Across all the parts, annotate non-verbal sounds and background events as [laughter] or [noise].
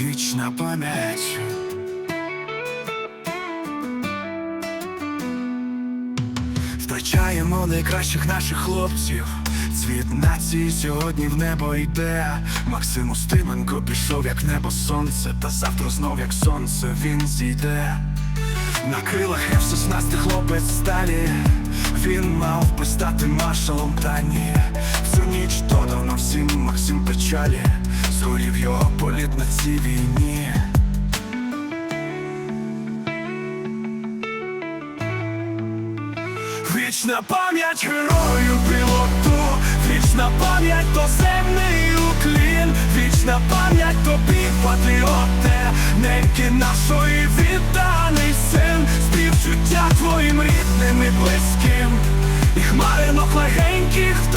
Вічна пам'ять. Втрачаємо найкращих наших хлопців. Цвіт нації сьогодні в небо йде. Максим Устименко пішов, як небо сонце, та завтра знов як сонце він зійде. На крилах F-16 хлопець сталі. Він мав би стати маршалом та. Всю ніч додав нам всім Максим печалі. Згорів його політ на цій війні. Вічна пам'ять герою пілоту, вічна пам'ять доземний уклін, вічна пам'ять тобі, патріоте, неньки нашої відданий син, співчуття твоїм рідним і близьким, і хмаринок легеньких в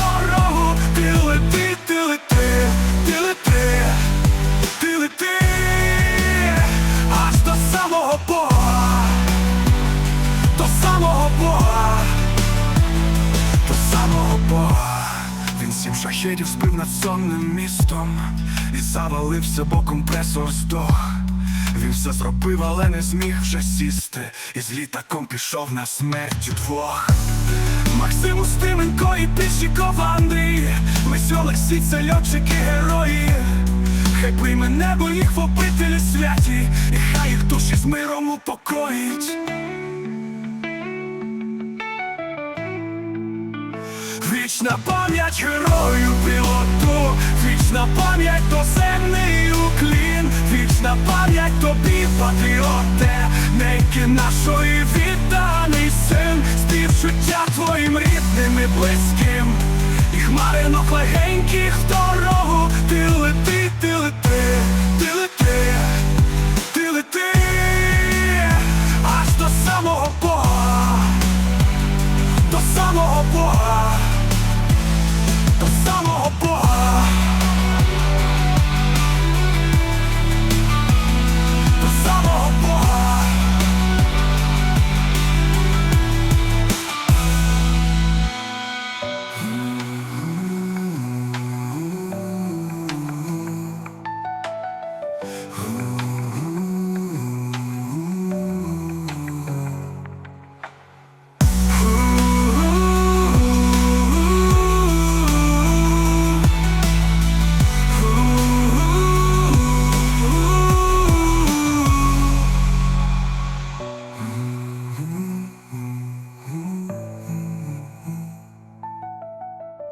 Бога. До самого Бога. Він сім шахедів збив над сонним містом І завалився, бо компресор здох Він все зробив, але не зміг вже сісти. І з літаком пішов на смерть удвох Максим Устименко і Пішіков Андрій Мись Олексій, льотчики герої. Хай прийме небо їх вопителі святі. І хай їх душі з миром упокоїть Вічна пам'ять герою пілоту, вічна пам'ять доземний уклін, вічна пам'ять тобі, патріоте, нейки нашої відданий син, співчуття твоїм рідним і близьким, і хмаринок легеньких дорогу, ти лети,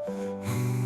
Mm-hmm. [laughs]